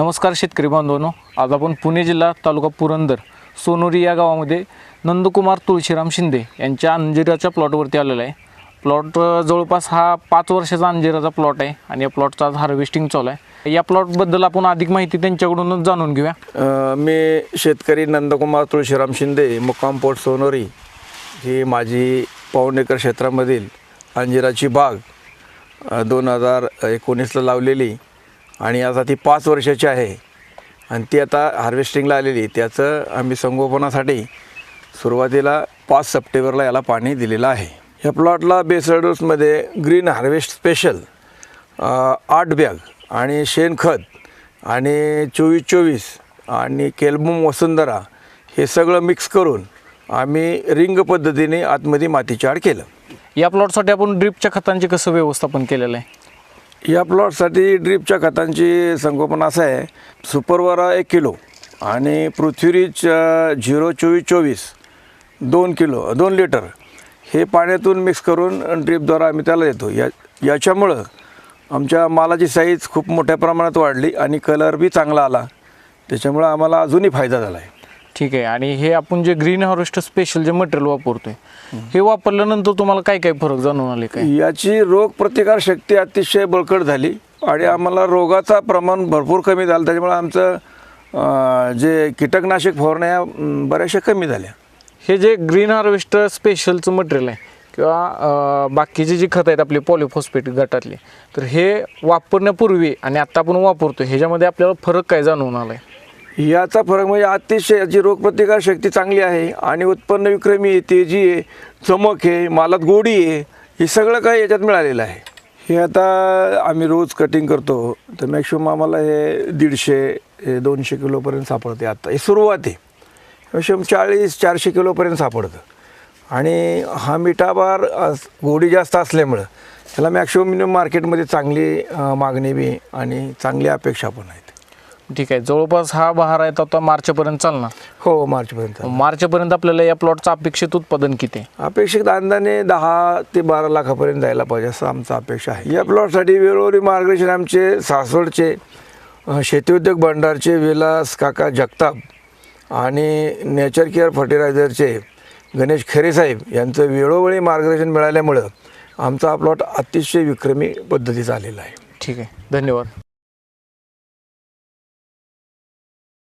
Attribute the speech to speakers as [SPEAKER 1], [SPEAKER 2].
[SPEAKER 1] नमस्कार शेतकरी बांधवांनो. आज आपण पुणे जिल्हा तालुका पुरंदर सोनोरी या गावामध्ये नंदकुमार तुळशीराम शिंदे यांच्या अंजिराच्या प्लॉटवरती आलेला आहे. प्लॉट जवळपास हा पाच वर्षाचा अंजिराचा प्लॉट आहे आणि या प्लॉटचा आज हार्वेस्टिंग चालू आहे. या प्लॉटबद्दल आपण अधिक माहिती त्यांच्याकडूनच जाणून घेऊया.
[SPEAKER 2] मी शेतकरी नंदकुमार तुळशीराम शिंदे मुक्काम पोट सोनोरी ही माझी पाऊण एकर क्षेत्रामधील अंजिराची बाग दोन हजार एकोणीसला लावलेली. आणि आता ती पाच वर्षाची आहे. आणि ती आता हार्वेस्टिंगला आलेली. त्याचं आम्ही संगोपनासाठी सुरुवातीला पाच सप्टेंबरला याला पाणी दिलेलं आहे. या प्लॉटला बेसडोसमध्ये ग्रीन हार्वेस्ट स्पेशल आठ बॅग आणि शेणखत आणि चोवीस चोवीस आणि केलबुम वसुंधरा हे सगळं मिक्स करून आम्ही रिंग पद्धतीने आतमध्ये मातीची आड केलं.
[SPEAKER 1] या प्लॉटसाठी आपण ड्रिपच्या खतांचे कसं व्यवस्थापन केलेलं आहे?
[SPEAKER 2] या प्लॉटसाठी ड्रीपच्या खतांची संगोपन असं आहे. सुपरवारा एक किलो आणि पृथ्वीरीच झिरो चोवीस चोवीस दोन किलो दोन लिटर हे पाण्यातून मिक्स करून ड्रीपद्वारा आम्ही त्याला देतो. या याच्यामुळं आमच्या मालाची साईज खूप मोठ्या प्रमाणात वाढली आणि कलर बी चांगला आला. त्याच्यामुळं आम्हाला अजूनही फायदा झाला आहे
[SPEAKER 1] ठीक आहे. आणि हे आपण जे ग्रीन हार्वेस्ट स्पेशल जे मटेरियल वापरतोय हे वापरल्यानंतर तुम्हाला काय काय फरक जाणून आले काय?
[SPEAKER 2] याची रोग प्रतिकार शक्ती अतिशय बळकट झाली आणि आम्हाला रोगाचा प्रमाण भरपूर कमी झालं. त्याच्यामुळे आमचं जे कीटकनाशक फवारण्या बऱ्याचशा कमी झाल्या.
[SPEAKER 1] हे जे ग्रीन हार्वेस्ट स्पेशलचं मटेरियल आहे किंवा बाकीचे जे खत आहेत आपले पॉलिफॉस्फेट गटातले तर हे वापरण्यापूर्वी आणि आत्ता आपण वापरतो ह्याच्यामध्ये आपल्याला फरक काय जाणवून आला आहे
[SPEAKER 2] याचा फरक म्हणजे अतिशय याची रोगप्रतिकार शक्ती चांगली आहे आणि उत्पन्न विक्रमी आहे तेजी आहे चमक आहे मालात गोडी आहे हे सगळं काही याच्यात मिळालेलं आहे. हे आता आम्ही रोज कटिंग करतो. तर मॅक्सिमम आम्हाला हे दीडशे हे दोनशे किलोपर्यंत सापडते आता. हे सुरुवात आहे. मॅक्सिमम चाळीस चारशे किलोपर्यंत सापडतं. आणि हा मिठाबार अस- गोडी जास्त असल्यामुळं त्याला मॅक्सिमम मिनिमम मार्केटमध्ये चांगली मागणी बी आणि चांगली अपेक्षा पण आहेत.
[SPEAKER 1] ठीक आहे. जवळपास हा बहार आहे आता मार्चपर्यंत चालणार.
[SPEAKER 2] हो मार्चपर्यंत
[SPEAKER 1] मार्चपर्यंत आपल्याला या प्लॉटचं अपेक्षित उत्पादन किती?
[SPEAKER 2] अपेक्षित अंदाने दहा ते बारा लाखापर्यंत जायला पाहिजे असं आमचं अपेक्षा आहे. या प्लॉटसाठी वेळोवेळी मार्गदर्शन आमचे सासवडचे शेती उद्योग भंडारचे विलास काका जगताप आणि नेचर केअर फर्टिलायझरचे गणेश खरे साहेब यांचं वेळोवेळी मार्गदर्शन मिळाल्यामुळं आमचा हा प्लॉट अतिशय विक्रमी पद्धतीचा आलेला आहे.
[SPEAKER 1] ठीक आहे. धन्यवाद.